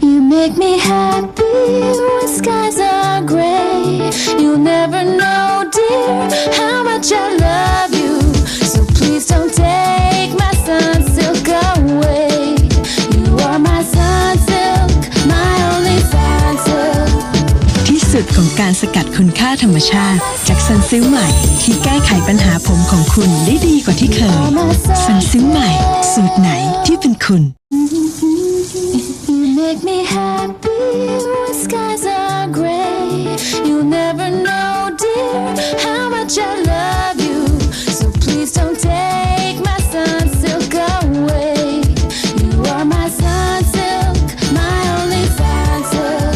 You make me happy when skies are gray. You'll never know, dear, how much I love you. So please don't take my sun silk away. You are my sun silk, my only sun silk. ที่สุดของการสกัดคุณค่าธรรมชาติจากซันซิลใหม่ ที่แก้ไขปัญหาผมของคุณได้ดีกว่าที่เคยซันซิลใหม่ สูตรไหนที่เป็นคุณ You make me happy when skies are gray. You'll never know, dear, how much I love you. So please don't take my sun silk away. You are my sun silk, my only sun silk.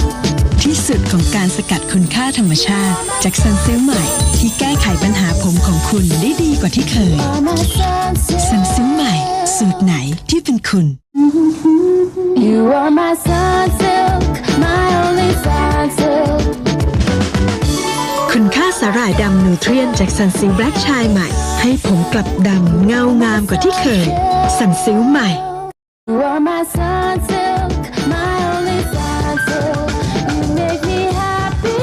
ที่สุดของการสกัดคุณค่าธรรมชาติ จากซันซิลใหม่ ที่แก้ไขปัญหาผมของคุณได้ดีกว่าที่เคย Are my sun ซันซิล silk. ใหม่ สูตรไหนที่เป็นคุณ You are my sun silk, my only sun silk. คุณค่าสาหร่ายดำนูเทรียนจากซันซิลแบล็กชายใหม่ ให้ผมกลับดำเงางามกว่าที่เคยซันซิลใหม่ You are my sun silk, my only sun silk. You make me happy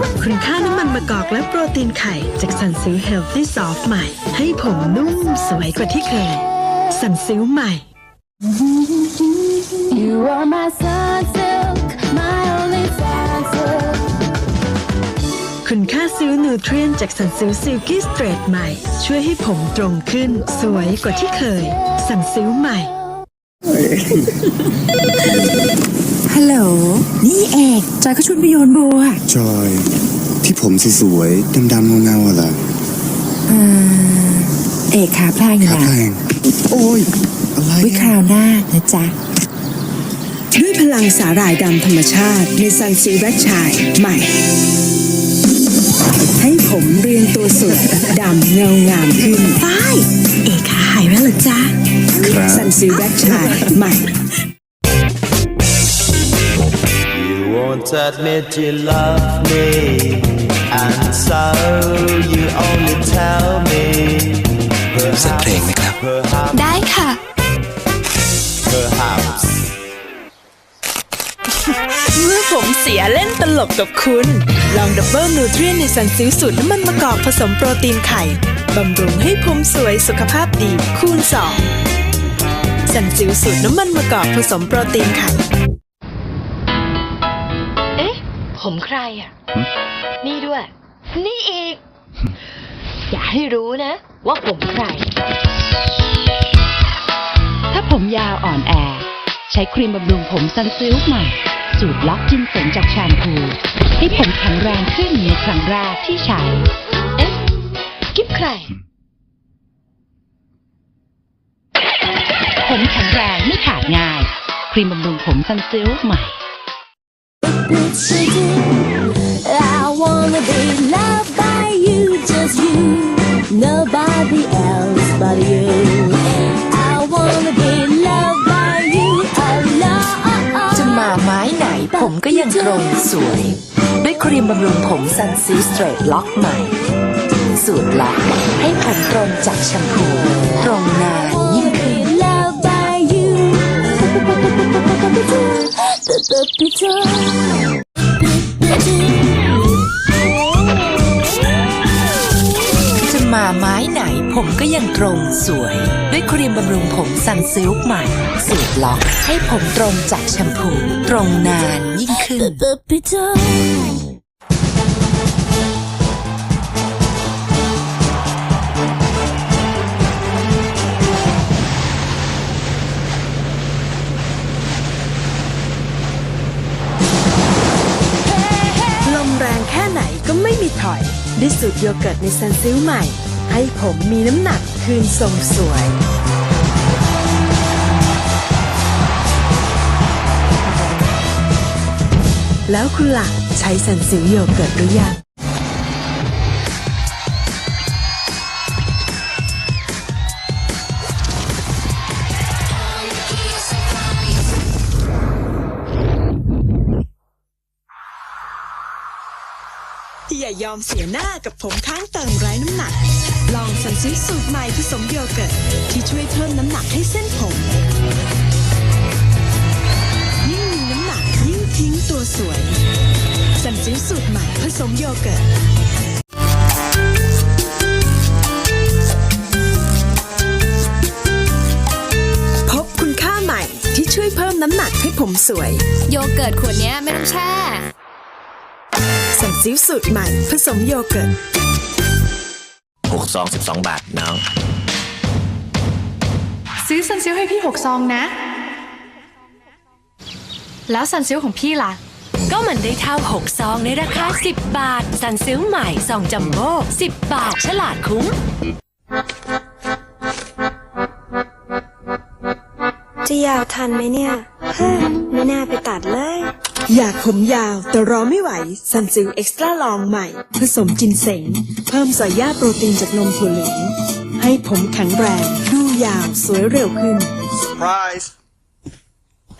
when คุณค่าน้ำมันมะกอกและโปรตีนไข่จากซันซิลเฮลตี้ซอฟต์ใหม่ ให้ผมนุ่มสวยกว่าที่เคยซันซิลใหม่ You are my sun silk, my only sun silk. คุณค่าซิลนูเทรียนจากซันซิลซิลกี้สเตรทใหม่ ช่วยให้ผมตรงขึ้น สวยกว่าที่เคยซันซิลใหม่ ฮัลโหล นี่เอกจอยก็ชวนไปโยนโบอะจอย ที่ผมสวยๆดำๆเงาๆอะล่ะเออเอกขาพลางอยู่ขานะแพงโอ้ย อะไรวิคราวหน้านะจ๊ะ ด้วยพลังสาหร่ายดำธรรมชาติในซันซิลแบล็กชายใหม่ ให้ผมเรียงตัวสวยดำเงางามขึ้นป้ายเอกขาหายแล้วเหรอจ๊ะครับ ซันซิลแบล็กชายใหม่ You won't admit you love me, and so you only tell me. สักเพลงไหมครับ Perhaps, ได้ค่ะ perhaps. เมื่อผมเสียเล่นตลกกับคุณ ลองดับเบิลนูเทรียนในซันซิลสูตรน้ำมันมะกอกผสมโปรตีนไข่ บำรุงให้ผมสวยสุขภาพดีคูณ2ซันซิลสูตรน้ำมันมะกอกผสมโปรตีนไข่ เอ๊ะ ผมใครอะ นี่ด้วย นี่อีก อย่าให้รู้นะ ว่าผมใคร ถ้าผมยาวอ่อนแอ ใช้ครีมบำรุงผมซันซิลใหม่สูตรล็อกจินเสงจากแชมพู ให้ผมแข็งแรงขึ้นในครั้งแรกที่ใช้ เอ๊ะ กิ๊บใคร ผมแข็งแรงไม่ขาดง่าย ครีมบำรุงผมซันซิลใหม่ ก็ยังตรงสวย ด้วยครีมบำรุงผมซันซีสเตรทล็อกใหม่ สูตรล็อกให้ผมตรงจากแชมพูตรงนานยิ่งขึ้น Love by you. จะมาไม้ไหน ผมก็ยังตรงสวย ด้วยครีมบำรุงผมซันซิลค์ใหม่สูตรล็อก ให้ผมตรงจากแชมพู ตรงนานยิ่งขึ้น ลมแรงแค่ไหนก็ไม่มีถอยด้วยสูตรโยเกิร์ตในซันซิลใหม่ ให้ผมมีน้ำหนักคืนทรงสวย แล้วคุณหลักใช้สันสิวโยเกิร์ตหรือยัง ย่ายอมเสียหน้ากับผมค้างเติมไร้น้ำหนัก ลองสันงซื้อสูตรใหม่ผสมโยเกิร์ตที่ช่วยเพิ่มน้ำหนักให้เส้นผม ยิ่งมีน้ำหนักยิ่งทิ้งตัวสวย สันงซื้อสูตรใหม่ผสมโยเกิร์ตพบคุณค่าใหม่ที่ช่วยเพิ่มน้ำหนักให้ผมสวย โยเกิร์ตขวดนี้ไม่ต้องแช่ ซิวสูตรใหม่ ผสมโยเกิร์ตหกซองสิบสองบาทน้อง ซื้อซันซิลให้พี่หกซองนะ แล้วซันซิลของพี่ล่ะ ก็มันได้เท่า 6 ซองในราคา 10 บาท สันซื้อใหม่ซองจัมโบ้10 บาท ฉลาดคุ้ม จะยาวทันไหมเนี่ยเฮ้ย ไม่น่าไปตัดเลย อยากผมยาวแต่รอไม่ไหวสันซิลเอ็กซ์ตร้าลองใหม่ ผสมจินเสง เพิ่มสายยาโปรตีนจากนมถั่วเหลือง ให้ผมแข็งแรงดูยาวสวยเร็วขึ้น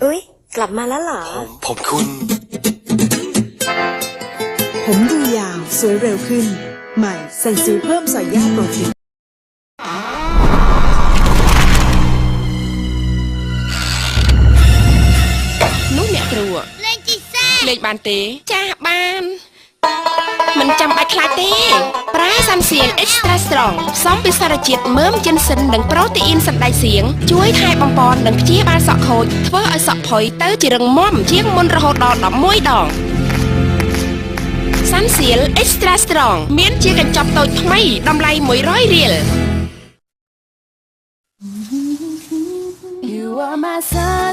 อุ๊ย กลับมาแล้วเหรอผมคุณ ผมดูยาวสวยเร็วขึ้น ใหม่สันซิลเพิ่มสายยาโปรตีน លេខបានទេ ចាស់បានមិនចាំបាច់ខ្លាចទេ ប្រើសាំសៀង Extra Strong ផ្សំពីសារជាតិមើមជិនសិននិងប្រូតេអ៊ីនសណ្តែកសៀងជួយថែបំពន់និងព្យាបាលសក់ខូចធ្វើឲ្យសក់ផុយទៅជារឹងមាំជាងមុនរហូតដល់11ដងសាំសៀល Extra Strong មានជាកញ្ចប់តូចថ្មីតម្លៃ100រៀល You are my sun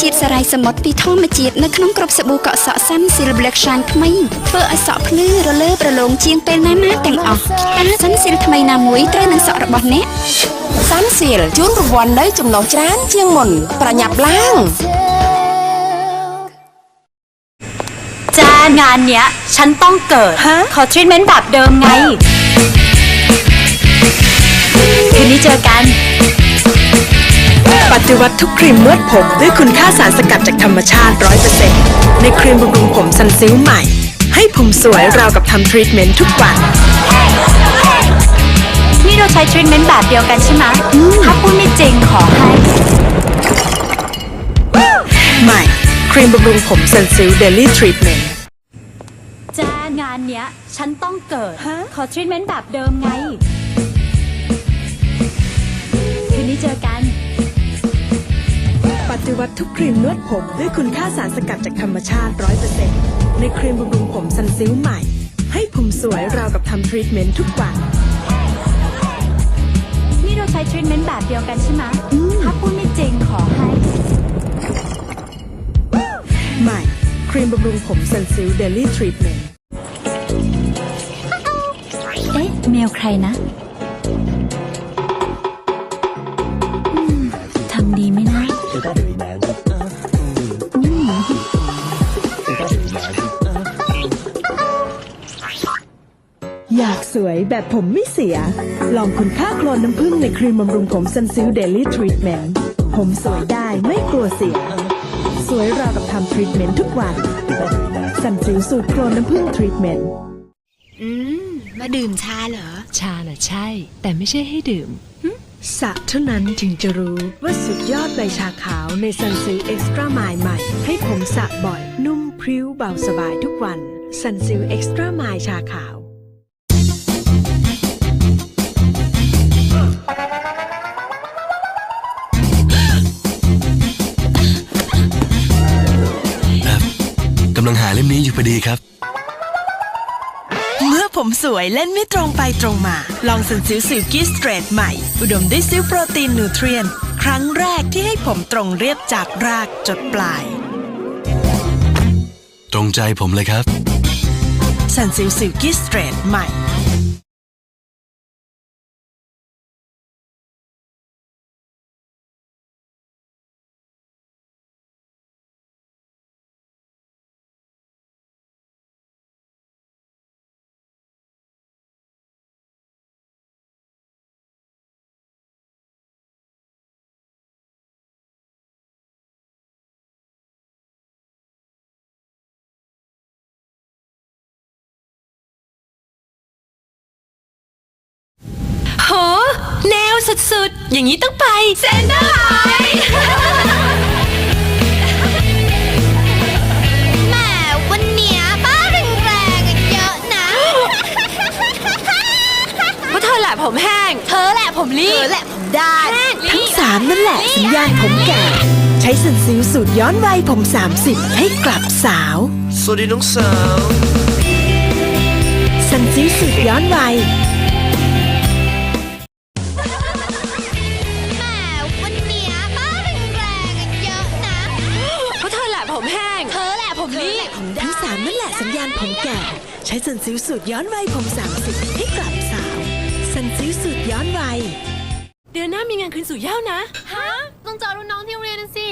ជាតិសារ៉ៃសមុទ្រពីធម្មជាតិនៅក្នុងគ្រាប់សាប៊ូកក់សក់សាន់ស៊ីល Black Shine ថ្មីធ្វើឲ្យសក់ភ្លឺរលើប្រឡងជាងពេលណាណាទាំងអស់តើសាន់ស៊ីលថ្មីណាមួយត្រូវនឹងសក់របស់អ្នក សាំសៀលជូនរង្វាន់នៅចំណុះច្រើនជាងមុន ប្រញាប់ឡើង จ้างานเนี้ย ฉันต้องเกิด ขอทรีทเมนต์แบบเดิมไง คืนนี้เจอกัน ปฏิวัติทุกครีมนวดผม ด้วยคุณค่าสารสกัดจากธรรมชาติ 100%ในครีมบำรุงผมซันซิลใหม่ ให้ผมสวยราวกับทำทรีทเมนต์ทุกวัน นี่เราใช้ทรีทเมนต์แบบเดียวกันใช่ไหมถ้าพูดไม่จริงขอให้ ใหม่ ครีมบำรุงผมซันซิลเดลี่ทรีทเมนต์จ้างานเนี้ย ฉันต้องเกิด ขอทรีทเมนต์แบบเดิมไง คืนนี้เจอกัน ปฏิวัติทุกครีมนวดผมด้วยคุณค่าสารสกัดจากธรรมชาติ 100%ในครีมบำรุงผมซันซิลใหม่ ให้ผมสวยราวกับทำทรีทเมนต์ทุกวัน นี่เราใช้ทรีทเมนต์แบบเดียวกันใช่ไหมถ้าพูดไม่จริงขอให้ ใหม่ ครีมบำรุงผมซันซิลเดลี่ทรีทเมนต์ เอ๊ะเมลใครนะ สวยแบบผมไม่เสีย ลองคุณค่าโคลนน้ำผึ้งในครีมบำรุงผมซันซิลเดลี่ทรีทเมนต์ผมสวยได้ไม่กลัวเสีย สวยราวกับทำทรีทเมนต์ทุกวันซันซิลสูตรโคลนน้ำผึ้งทรีทเมนต์อืม มาดื่มชาเหรอ ชาน่ะใช่ แต่ไม่ใช่ให้ดื่มสระเท่านั้นถึงจะรู้ว่าสุดยอดใบชาขาวในซันซิลเอ็กซ์ตร้าไมล์ใหม่ ให้ผมสระบ่อย นุ่มพริ้วเบาสบายทุกวันซันซิลเอ็กซ์ตร้าไมล์ชาขาว เล่มนี้อยู่พอดีครับ เมื่อผมสวยเล่นไม่ตรงไปตรงมา ลองสันซิลซิลกี้สเตรทใหม่ อุดมด้วยซิลโปรตีนนูเทรียน ครั้งแรกที่ให้ผมตรงเรียบจากรากจดปลาย ตรงใจผมเลยครับสันซิลซิลกี้สเตรทใหม่ สุดๆ อย่างนี้ต้องไปเซนเตอร์ไลน์แหมวันเนี้ยบ้าแรงๆอะเยอะนะ เพราะเธอแหละผมแห้ง เธอแหละผมรีเธอแหละผมได้ทั้งสามนั่นแหละสัญญาณผมแก่ ใช้สันซิลสูตรย้อนวัยผม 30 ให้กลับสาว สวัสดีน้องสาว สันซิลสูตรย้อนวัย ใช้สันซิลสูตรย้อนวัยผม 30 ให้กลับสาวสันซิลสูตรย้อนวัยเดือนหน้ามีงานคืนสู่เหย้านะ ฮะ ต้องเจอรุ่นน้องที่โรงเรียนนะสิ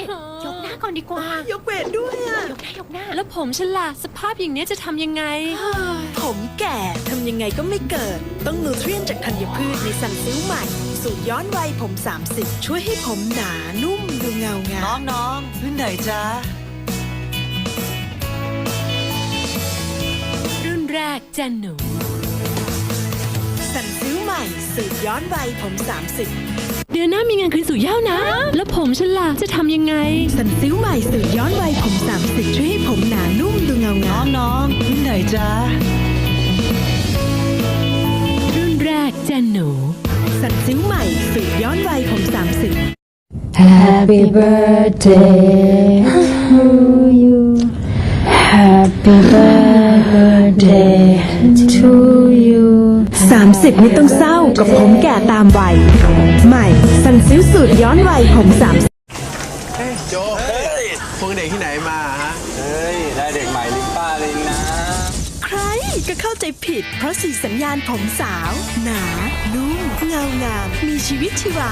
ยกหน้าก่อนดีกว่า ยกเวทด้วยอะยกหน้ายกหน้า แล้วผมฉันล่ะสภาพอย่างเนี้ยจะทำยังไง ผมแก่ทำยังไงก็ไม่เกิด ต้องนูเทรียนจากธัญพืชในสันซิลใหม่ สูตรย้อนวัยผม 30 ช่วยให้ผมหนานุ่มดูเงางามน้องน้องๆรุ่นไหนจ๊ะ แรกจันหนู สันซิลใหม่สูตรย้อนวัยผม 30 เดือนหน้ามีงานคืนสู่เหย้านะ แล้วผมฉันล่ะจะทำยังไง สันซิลใหม่สูตรย้อนวัยผม 30 ช่วยให้ผมหนานุ่มดูเงางามน้องๆรุ่นไหนจ๊ะรุ่นแรกจันหนู สันซิลใหม่สูตรย้อนวัยผม 30 Happy birthday to you Happy birthday 30 ไม่ต้องเศร้ากับผมแก่ตามวัย ใหม่สันซิลสูตรย้อนวัยผม30เฮ้ยโจพวกเด็กที่ไหนมาฮะ เฮ้ย ได้เด็กใหม่ลิงป้าลิงนะ ใครก็เข้าใจผิด เพราะสีสัญญาณผมสาว หนานุ่มเงางาม มีชีวิตชีวา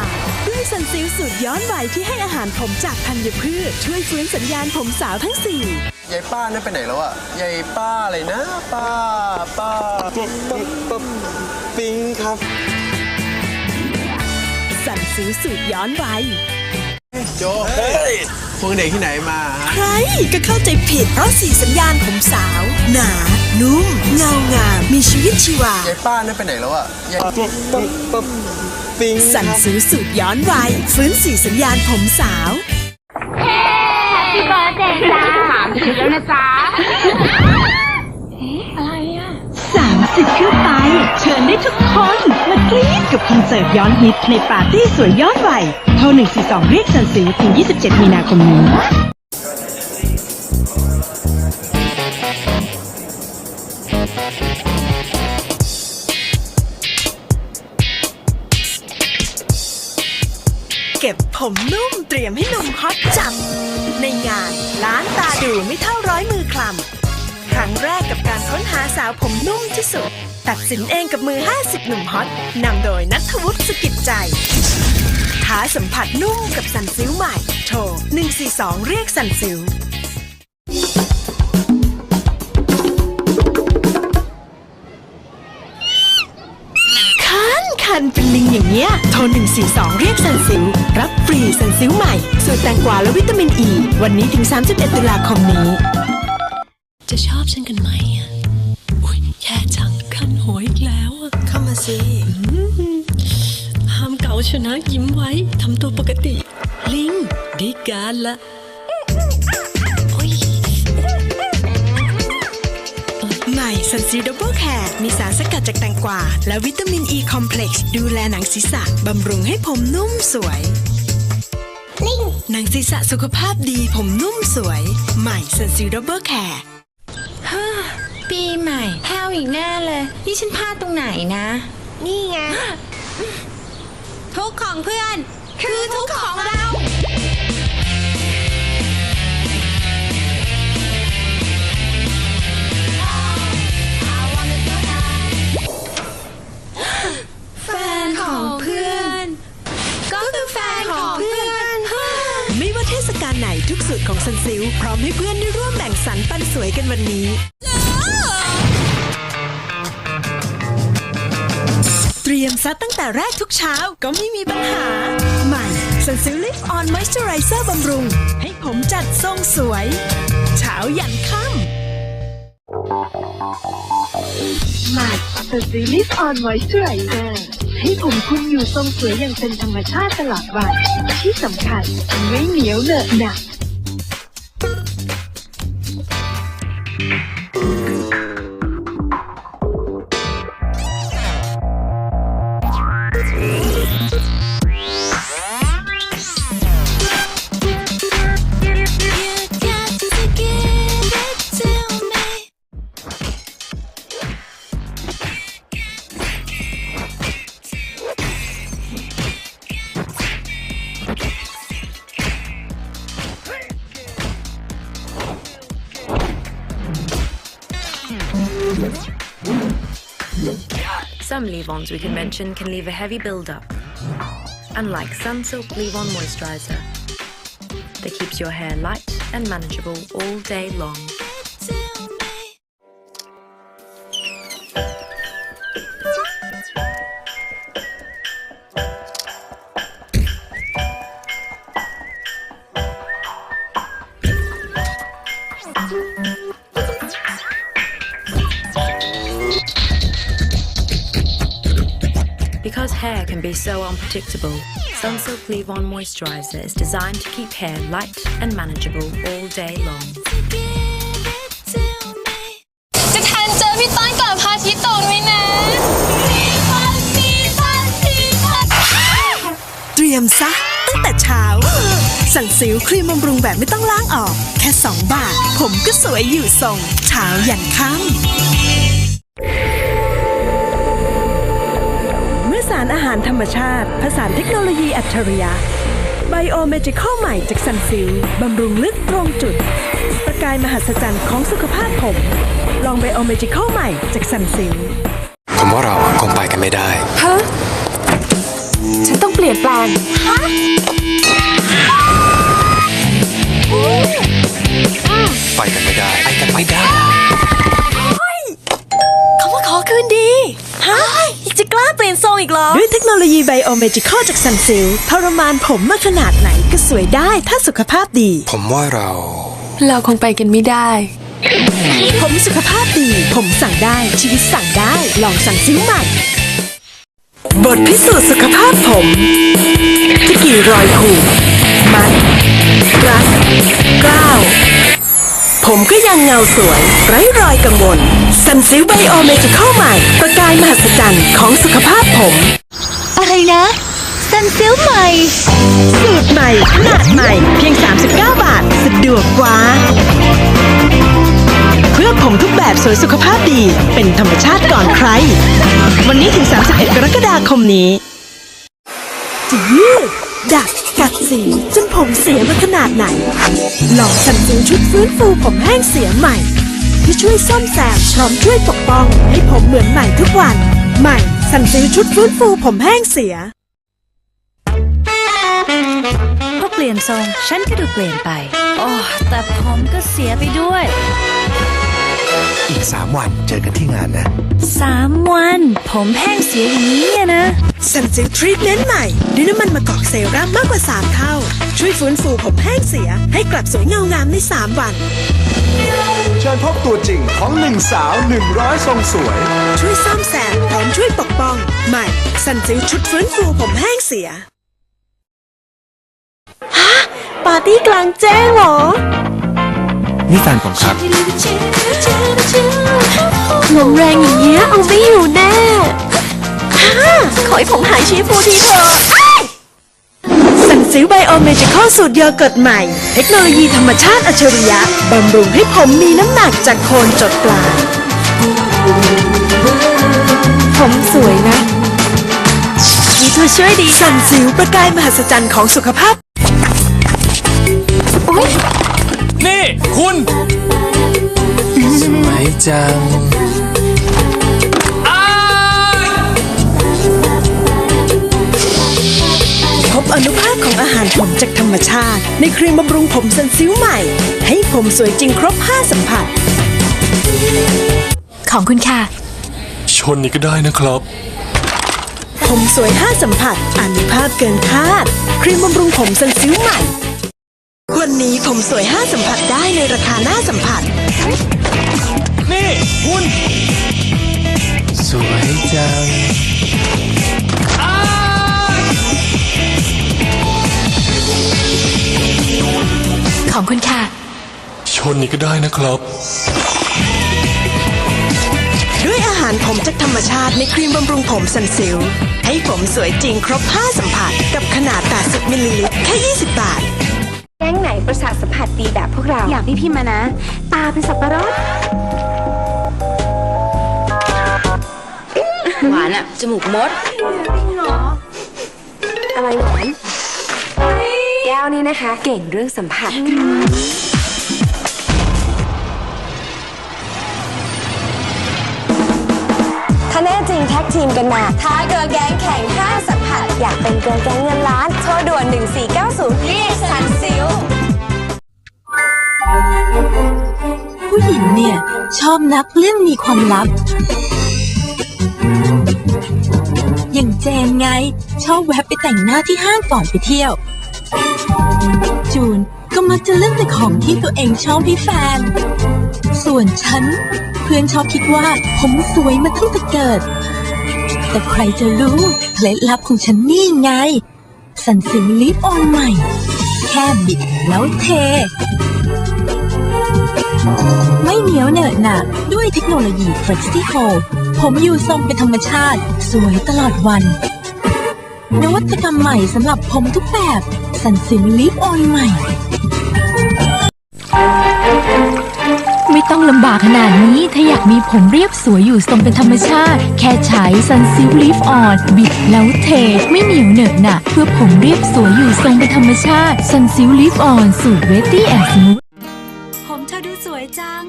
ด้วยสันซิลสูตรย้อนวัยที่ให้อาหารผมจากธัญพืช ช่วยฟื้นสัญญาณผมสาวทั้งสี่ยายป้านั่นไปไหนแล้วอะยายป้าอะไรนะ ป้า ป้าปุ๊บปุ๊บ ปุ๊บปิงครับ สันซิลสูตรย้อนวัยโจพวกเด็กที่ไหนมาฮะใครก็เข้าใจผิดเพราะสีสัญญาณผมสาว หนา นุ่ม เงางาม มีชีวิตชีวา ยายป้านั่นไปไหนแล้วอะยายปุ๊บปุ๊บปุ๊บปิงสันซิลสูตรย้อนวัยฟื้นสีสัญญาณผมสาว Happy birthday จ้าสามสิบแล้วนะจ๊ะ 30ขึ้นไป เชิญได้ทุกคน มากรี๊ดกับคอนเสิร์ตย้อนฮิตในปาร์ตี้สวยย้อนวัยโทร142 เรียกสันสีถึง 27 มีนาคมนี้ ตัดสินเองกับมือ 50 หนุ่มฮอตนำโดยนัทวุฒิสกิจใจ ท้าสัมผัสนุ่มกับสันซิลใหม่ โทร 142 เรียกสันซิลคันคันเป็นลิงอย่างเงี้ย โทร 142 เรียกสันซิลรับฟรีสันซิลใหม่ สูตรแตงกวาและวิตามินอ e, ีวันนี้ถึง 31 ตุลาคมนี้ จะชอบฉันกันไหม ชนะยิ้มไว้ทำตัวปกติ ลิงได้การละโอ้ยใหม่ซันซิลดับเบิลแคร์มีสารสกัดจากแตงกวา และวิตามินอ e ีคอมเพล็กซ์ดูแลหนังศีรษะบำรุงให้ผมนุ่มสวยหนังศีรษะสุขภาพดีผมนุ่มสวย ใหม่ซันซิลดับเบิลแคร์ปีใหม่แพ้วอีกแน่เลย นี่ฉันพลาดตรงไหนนะ นี่ไง ทุกของเพื่อน คือทุกของเรา แฟนของเพื่อน ก็คือแฟนของเพื่อน ไม่ว่าเทศกาลไหนทุกสูตรของซันซิลพร้อมให้เพื่อนได้ร่วมแบ่งสรรปันสวยกันวันนี้ เตรียมซัตั้งแต่แรกทุกเช้าก็ไม่มีปัญหา ใหม่ s ันซิลิฟออนมอยส์เจอไรเซอร์บำรุง ให้ผมจัดทรงสวย เช้ายันค่ำใหม่ s ันซิลลิฟออนมอยส์เจอไรเซอร์ให้ผมคุณอยู่ทรงสวยอย่างเป็นธรรมชาติตลอดวันที่สำคัญไม่เหนียวเหนอะหนัก leave-ons we can mention can leave a heavy build-up. Unlike Sunsilk Leave-On Moisturizer, that keeps your hair light and manageable all day long. Unpredictable, Sunsilk Leave-On Moisturizer is designed to keep hair light and manageable all day long. จะทันเจอพี่ต้นก่อนพระอาทิตย์ตกไหมนะ เตรียมซะตั้งแต่เช้า สั่งสิวครีมบำรุงแบบไม่ต้องล้างออก แค่ 2 บาท ผมก็สวยอยู่ทรงเช้ายันค่ำเมื่อ สารอาหารธรรมชาติ ผสานเทคโนโลยีอัจฉริยะ ไบโอเมจิคอลใหม่จากสันซิลบำรุงลึกตรงจุด ประกายมหัศจรรย์ของสุขภาพผม ลองไบโอเมจิคอลใหม่จากสันซิลผมว่าเราคงไปกันไม่ได้ฮะฉันต้องเปลี่ยนแปลงฮะไปกันไม่ได้ไปกันไม่ได้เขามาขอคืนดีฮะ จะกล้าเปลี่ยนทรงอีกเหรอ ด้วยเทคโนโลยีไบโอเมจิคอลจากซันซิลทรมานผมมาขนาดไหนก็สวยได้ถ้าสุขภาพดี ผมว่าเรา เราคงไปกันไม่ได้ ผมสุขภาพดี ผมสั่งได้ชีวิตสั่งได้ ลองสั่งซิ้วใหม่บทพิสูจน์สุขภาพผมจะกี่รอยขูดมันรัดกล้าว ผมก็ยังเงาสวย ไร้รอยกังวลสันซิลไบโอเมจิคอลใหม่ ประกายมหัศจรรย์ของสุขภาพผม อะไรนะซันซิลใหม่ สูตรใหม่ ขนาดใหม่ เพียง 39 บาท สะดวกกว่า เพื่อผมทุกแบบสวยสุขภาพดี เป็นธรรมชาติก่อนใคร วันนี้ถึง 31 กรกฎาคมนี้จะยืด ดัดกัดสีจนผมเสียมาขนาดไหน ลองสั่นซิลชุดฟื้นฟูผมแห้งเสียใหม่ ที่ช่วยซ่อมแซมพร้อมช่วยปกป้อง ให้ผมเหมือนใหม่ทุกวัน ใหม่สั่นซิลชุดฟื้นฟูผมแห้งเสียพอเปลี่ยนทรงฉันก็ดูเปลี่ยนไป โอ้แต่ผมก็เสียไปด้วย อีก 3 วันเจอกันที่งานนะ สามวัน ผมแห้งเสียอย่างนี้อะนะสันซิลทรีทเมนต์ใหม่ด้วยน้ำมันมะกอกเซรั่มมากกว่า 3 เท่า ช่วยฟื้นฟูผมแห้งเสีย ให้กลับสวยเงางามใน 3 วัน เชิญพบตัวจริงของหนึ่งสาวหนึ่งร้อยทรงสวย ช่วยซ่อมแซมพร้อมช่วยปกป้อง ใหม่สันซิลชุดฟื้นฟูผมแห้งเสียฮะปาร์ตี้กลางแจ้งเหรอ นี่แฟนผมครับ ลมแรงอย่างเงี้ยเอาไม่อยู่แน่ฮ่าขอให้ผมหายชีฟูทีเถอะสันซิลไบโอเมจิคอลสูตรโยเกิร์ตใหม่ เทคโนโลยีธรรมชาติอัจฉริยะบำรุงให้ผมมีน้ำหนักจากโคนจดปลายผมสวยนะมีตัวช่วยดีสันซิลประกายมหัศจรรย์ของสุขภาพ นี่คุณ สวยจังพบอนุภาคของอาหารผมจากธรรมชาติ ในครีมบำรุงผมซันซิลใหม่ ให้ผมสวยจริงครบ 5 สัมผัส ของคุณค่ะ ชนนี่ก็ได้นะครับ ผมสวย 5 สัมผัสอนุภาพเกินคาด ครีมบำรุงผมซันซิลใหม่วันนี้ผมสวย 5 สัมผัสได้ในราคาหน้าสัมผัส นี่คุณ สวยจังของคุณค่ะ ชนนี่ก็ได้นะครับ ด้วยอาหารผมจากธรรมชาติในครีมบำรุงผมซันซิล ให้ผมสวยจริงครบ 5 สัมผัส กับขนาด 80 มิลลิลิตรแค่ 20 บาท แก๊งไหนประสาทสัมผัสดีแบบพวกเรา อยากพี่พี่มานะ ตาเป็นสับปะรด หวานอะจมูกมด อะไรหวานแก้วนี่นะคะ เก่งเรื่องสัมผัสถ้าแน่จริงแท็กทีมกันมา ท้าเกิร์ลแก๊งแข่ง 5 สัมผัส อยากเป็นเกิร์ลแก๊งเงินล้าน โทรด่วน 1490 เรียกสันซิลผู้หญิงเนี่ย ชอบนักเรื่องมีความลับ อย่างเจนไง ชอบแวะไปแต่งหน้าที่ห้างก่อนไปเที่ยว จูนก็มักจะเลือกแต่ของที่ตัวเองชอบให้แฟน ส่วนฉัน เพื่อนชอบคิดว่าผมสวยมาตั้งแต่เกิด แต่ใครจะรู้เคล็ดลับของฉันนี่ไง สันสิลลิปออนใหม่ แค่บิดแล้วเท เหนียวเหนอะหนะด้วยเทคโนโลยี Flexi Hold ผมอยู่ทรงเป็นธรรมชาติ สวยตลอดวัน นวัตกรรมใหม่สำหรับผมทุกแบบ สันสิลลิปออนใหม่ ไม่ต้องลำบากขนาดนี้ ถ้าอยากมีผมเรียบสวยอยู่ทรงเป็นธรรมชาติ แค่ใช้ Sun Silk Leaf On บิดแล้วเท ไม่เหนียวเหนอะหนะเพื่อผมเรียบสวยอยู่ทรงเป็นธรรมชาติ Sun Silk Leaf On สูตร Wetty and Smooth ผมเธอดูสวยจัง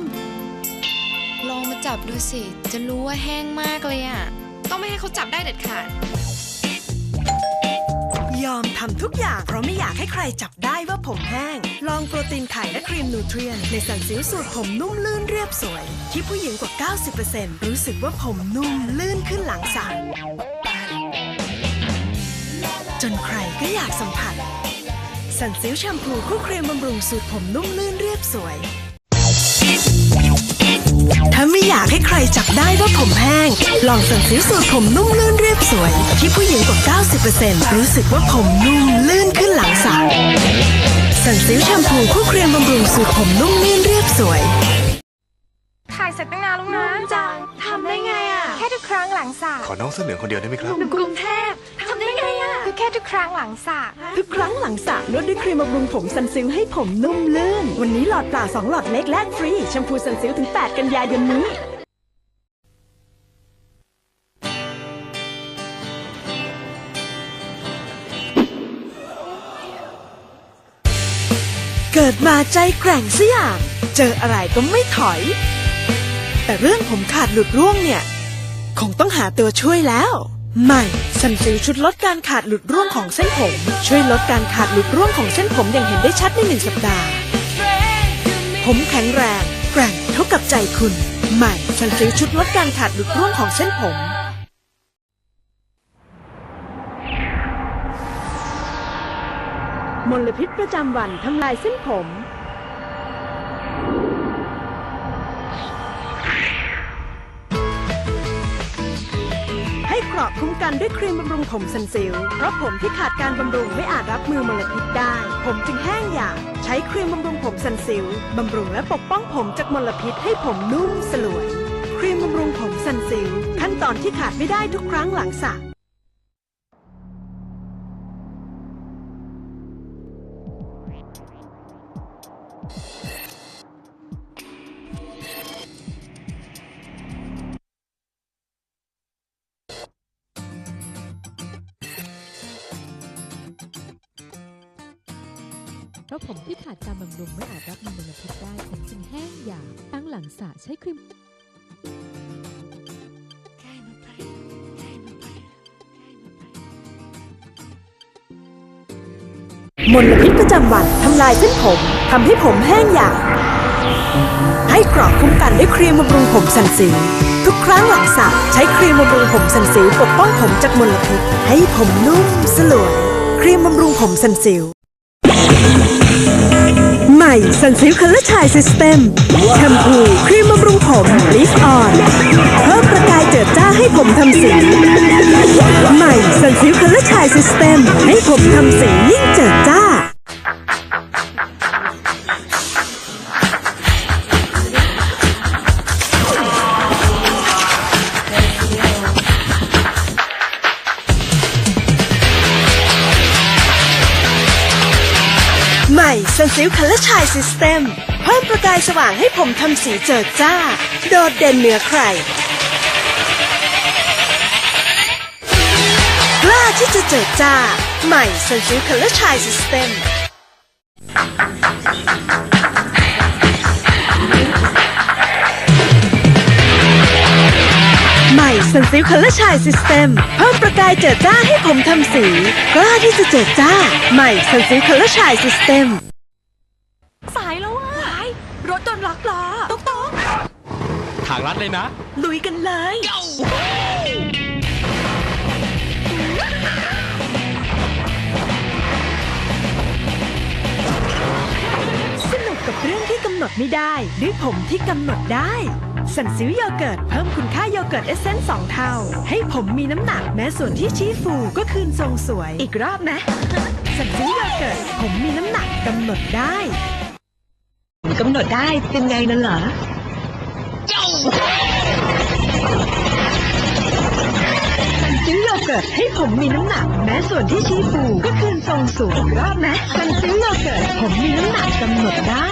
จับดูสิ จะรู้ว่าแห้งมากเลยอะต้องไม่ให้เขาจับได้เด็ดขาด ยอมทำทุกอย่าง เพราะไม่อยากให้ใครจับได้ว่าผมแห้ง ลองโปรตีนไข่และครีมนูเทรียน ในสันซิลสูตรผมนุ่มลื่นเรียบสวย ที่ผู้หญิงกว่า 90%รู้สึกว่าผมนุ่มลื่นขึ้นหลังสระจนใครก็อยากสัมผัส สันซิลแชมพูคู่ครีมบำรุงสูตรผมนุ่มลื่นเรียบสวย ถ้าไม่อยากให้ใครจับได้ว่าผมแห้ง ลองสันซิลสูตรผมนุ่มลื่นเรียบสวย ที่ผู้หญิงกว่า90%รู้สึกว่าผมนุ่มลื่นขึ้นหลังสระสันซิลแชมพูคู่ครีมบำรุงสูตรผมนุ่มลื่นเรียบสวย ถ่ายเสร็จตั้งนานแล้วนะจังทำได้ไงอะแค่ ทุกครั้งหลังสระขอน้องเสนอคนเดียวได้ไหมครับกรุงเทพทำได้ไงอะคือแค่ทุกครั้งหลังสระทุกครั้งหลังสระนวดด้วยครีมบำรุงผมซันซิลให้ผมนุ่มลื่น วันนี้หลอดเปล่า2หลอดเล็กแลกฟรีแชมพูซันซิลถึง 8 กันยายนนี้เกิดมาใจแกร่งสยามเจออะไรก็ไม่ถอย แต่เรื่องผมขาดหลุดร่วงเนี่ย คงต้องหาตัวช่วยแล้ว ใหม่ซันซิลชุดลดการขาดหลุดร่วงของเส้นผม ช่วยลดการขาดหลุดร่วงของเส้นผมอย่างเห็นได้ชัดในหนึ่งสัปดาห์ ผมแข็งแรงแกร่งเท่ากับใจคุณ ใหม่ซันซิลชุดลดการขาดหลุดร่วงของเส้นผมมลพิษประจำวันทำลายเส้นผม คุ้มกันด้วยครีมบำรุงผมซันซิล เพราะผมที่ขาดการบำรุงไม่อาจรับมือมลพิษได้ ผมจึงแห้งหยาบใช้ครีมบำรุงผมซันซิลบำรุงและปกป้องผมจากมลพิษให้ผมนุ่มสลวย ครีมบำรุงผมซันซิลขั้นตอนที่ขาดไม่ได้ทุกครั้งหลังสระ ราะผมที่ขาดการบำรุงไม่อาจรับมือมลพิษได้ผมจึงแห้งหยาบตั้งหลังสระใช้ครีมมลพิษประจำวันทำลายเส้นผมทำให้ผมแห้งหยาบให้กราะคุ้มกันด้วยครีมบำรุงผมซันซิลทุกครั้งหลังสระใช้ครีมบำรุงผมซันซิลปกป้องผมจากมลพิษให้ผมนุ่มสลวย ครีมบำรุงผมซันซิลให ม่สันซิลคัลเลอร์ชายซิสเต็มแชมพูครีมบำรุงผมลิฟออนเพิ่มประกายเจิดจ้าให้ผมทำสี ใหม่สันซิลคัลเลอร์ชายซิสเต็มให้ผมทำสี มทำสีเจิดจ้า โดดเด่นเหนือใคร กล้าที่จะเจิดจ้า ใหม่ซันซิลคัลเลอร์ชายซิสเต็มใหม่ซัสันซิลคัลเลอร์ชายซิสเต็มเพิ่มประกายเจิดจ้าให้ผมทำสี กล้าที่จะเจิดจ้า ใหม่สันซิลคัลเลอร์ชายซิสเต็ม สายแล้วอะรถโดนล็อกล้อตุ๊กตุ๊ก ทางลัดเลยนะ ลุยกันเลย สนุกกับเรื่องที่กำหนดไม่ได้ ด้วยผมที่กำหนดได้ สันซิวโยเกิร์ตเพิ่มคุณค่าโยเกิร์ตเอเซนส์สองเท่า ให้ผมมีน้ำหนักแม้ส่วนที่ชี้ฟูก็คืนทรงสวย อีกรอบนะ สันซิวโยเกิร์ตผมมีน้ำหนักกำหนดได้กำหนดได้เป็นไงนั่นเหรอ สันซิวโยเกิร์ตให้ผมมีน้ำหนัก แม้ส่วนที่ชี้ฟูก็คืนทรงสูงรอบนะสันซิวโยเกิร์ตผมมีน้ำหนักกำหนดได้